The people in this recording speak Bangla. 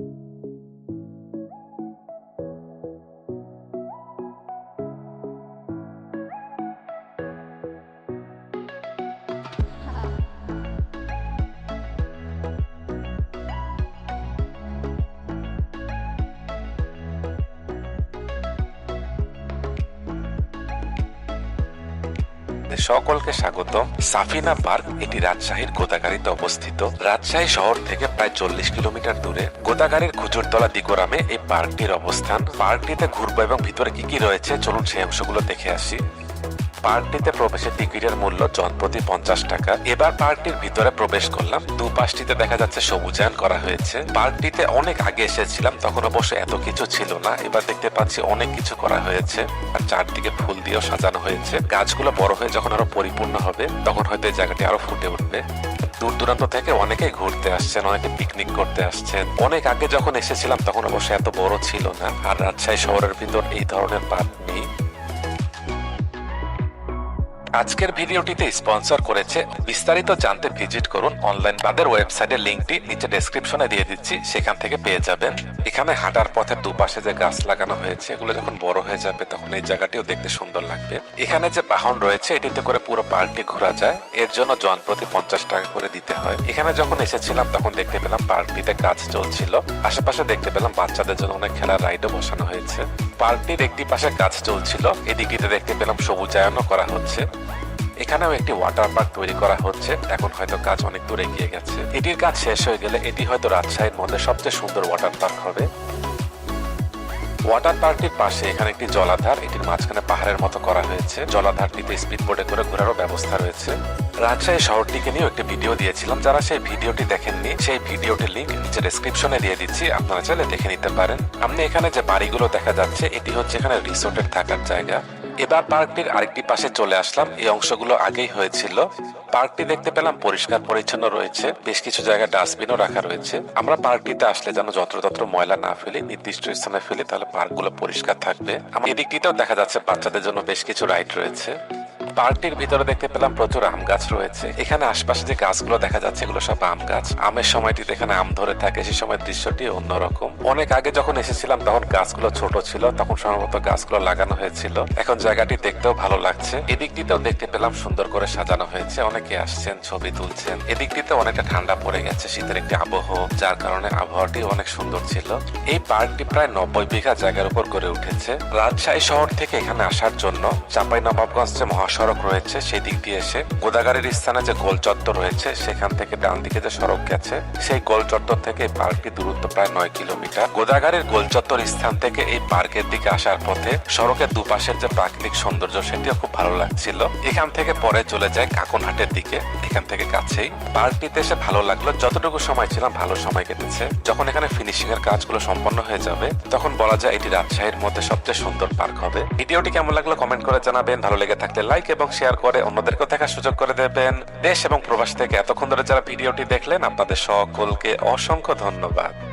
Thank you সকলকে স্বাগতম। সাফিনা পার্ক, এটি রাজশাহীর গোদাগাড়িতে অবস্থিত। রাজশাহী শহর থেকে প্রায় চল্লিশ কিলোমিটার দূরে। গোদাগাড়ির খুচুরতলা দিগোরামে এই পার্কটির অবস্থান। পার্কটিতে ঘুরবো এবং ভিতরে কি কি রয়েছে, চলুন সেই অংশগুলো দেখে আসি। পার্কটিতে প্রবেশের টিকিটের মূল্য পঞ্চাশ টাকা। এবার পার্কটির ভিতরে প্রবেশ করলাম। দু পাশটিতে দেখা যাচ্ছে সবুজায়ন করা হয়েছে। পার্কটিতে অনেক আগে এসেছিলাম, তখন অবশ্য এত কিছু ছিল না। এবার দেখতে পাচ্ছি অনেক কিছু করা হয়েছে। আর চারদিকে ফুল দিয়েও সাজানো হয়েছে। গাছগুলো বড় হয়ে যখন আরও পরিপূর্ণ হবে, তখন হয়তো এই জায়গাটি আরও ফুটে উঠবে। দূর দূরান্ত থেকে অনেকে ঘুরতে আসছেন, অনেকে পিকনিক করতে আসছেন। অনেক আগে যখন এসেছিলাম, তখন অবশ্য এত বড় ছিল না। আর রাজশাহী শহরের ভিতর এই ধরনের পার্ক নেই। আজকের ভিডিওটিতে স্পন্সর করেছে বিস্তারিত জানতে ভিজিট করুন অনলাইন তাদের ওয়েবসাইটের লিংকটি নিচে ডেসক্রিপশনে দিয়ে দিচ্ছি, সেখান থেকে পেয়ে যাবেন। এখানে হাঁটার পথের দুপাশে যে গাছ লাগানো হয়েছে, এগুলো যখন বড় হয়ে যাবে তখন এই জায়গাটিও দেখতে সুন্দর লাগবে। এখানে যে বাহন রয়েছে, এটিতে করে পুরো পার্কটি ঘোরা যায়। এর জন্য জন প্রতি পঞ্চাশ টাকা করে দিতে হয়। এখানে যখন এসেছিলাম, তখন দেখতে পেলাম পার্কটিতে কাজ চলছিল আশেপাশে দেখতে পেলাম বাচ্চাদের জন্য অনেক খেলার রাইডও বসানো হয়েছে। পার্কটির একটি পাশে কাজ চলছিল। এদিকে দেখতে পেলাম সবুজায়নও করা হচ্ছে। এখানেও একটি ওয়াটার পার্ক তৈরি করা হচ্ছে। এখন হয়তো কাজ অনেক দূরে গিয়ে গেছে। এটির কাজ শেষ হয়ে গেলে এটি হয়তো রাজশাহীর মধ্যে সবচেয়ে সুন্দর ওয়াটার পার্ক হবে। ওয়াটার পার্কটির পাশে এখানে একটি জলাধার, এটির মাঝখানে পাহাড়ের মতো করা হয়েছে। জলাধারটিতে স্পিড বোটে করে ঘোরারও ব্যবস্থা রয়েছে। রাজশাহী শহরটিকে নিয়ে একটি ভিডিও দিয়েছিলাম। যারা সেই ভিডিওটি দেখেননি, সেই ভিডিওটির লিঙ্ক নিচে ডেসক্রিপশনে দিয়ে দিচ্ছি। আপনারা চাইলে দেখে নিতে পারেন। আপনি এখানে যে বাড়িগুলো দেখা যাচ্ছে, এটি হচ্ছে এখানে রিসোর্টের থাকার জায়গা। এবার পার্কটির আরেকটি পাশে চলে আসলাম। এই অংশগুলো আগেই হয়েছিল। পার্কটি দেখতে পেলাম পরিষ্কার পরিচ্ছন্ন রয়েছে। বেশ কিছু জায়গায় ডাস্টবিনও রাখা রয়েছে। আমরা পার্কটিতে আসলে যেন যত্রতত্র ময়লা না ফেলি, নির্দিষ্ট স্থানে ফেলি তাহলে পার্কগুলো পরিষ্কার থাকবে। আমার এদিকটিতেও দেখা যাচ্ছে বাচ্চাদের জন্য বেশ কিছু রাইড রয়েছে। পার্কটির ভিতরে দেখতে পেলাম প্রচুর আম গাছ রয়েছে। এখানে আশপাশে যে গাছগুলো দেখা যাচ্ছে, এগুলো সব আম গাছ। আমের সময়টিতে এখানে আম ধরে থাকে, সে সময় দৃশ্যটি অন্যরকম। অনেক আগে যখন এসেছিলাম, তখন গাছগুলো ছোট ছিল, তখন সম্ভবত গাছগুলো লাগানো হয়েছিল। এখন জায়গাটি দেখতেও ভালো লাগছে। এদিকটিতেও দেখতে পেলাম সুন্দর করে সাজানো হয়েছে। অনেকে আসছেন, ছবি তুলছেন। এদিকটিতে অনেকটা ঠান্ডা পড়ে গেছে, শীতের একটি আবহ, যার কারণে আবহাওয়াটি অনেক সুন্দর ছিল। এই পার্কটি প্রায় নব্বই বিঘা জায়গার উপর গড়ে উঠেছে। রাজশাহী শহর থেকে এখানে আসার জন্য চাঁপাই নবাবগঞ্জ যে মহাসড়ক রয়েছে, সেই দিক দিয়ে এসে গোদাগাড়ির স্থানে যে গোল চত্বর রয়েছে, সেখান থেকে ডান দিকে যে সড়ক গেছে, সেই গোল চত্বর থেকে এই পার্কটি দূরত্ব প্রায় নয় কিলোমিটার। গোদাগাড়ির গোল চত্বর স্থান থেকে এই পার্কের দিকে আসার পথে সড়কের দুপাশের যে প্রাকৃতিক সৌন্দর্য, সেটিও খুব ভালো লাগছিল। এখান থেকে পরে চলে যায় কাকনহাটের দিকে, এখান থেকে কাছেই। পার্কটিতে এসে ভালো লাগল, যতটুকু সময় ছিলাম, ভালো সময় কেটেছে। যখন এখানে ফিনিশিং এর কাজগুলো সম্পন্ন হয়ে যাবে, তখন বলা যায় এটি রাজশাহীর মধ্যে সবচেয়ে সুন্দর পার্ক হবে। ভিডিওটি কেমন লাগল কমেন্ট করে জানাবেন। ভালো লেগে থাকলে লাইক এবং শেয়ার করে অন্যদেরকেও দেখার সুযোগ করে দেবেন। দেশ এবং প্রবাস থেকে এতক্ষণ ধরে যারা ভিডিওটি দেখলেন, আপনাদের সকলকে অসংখ্য ধন্যবাদ।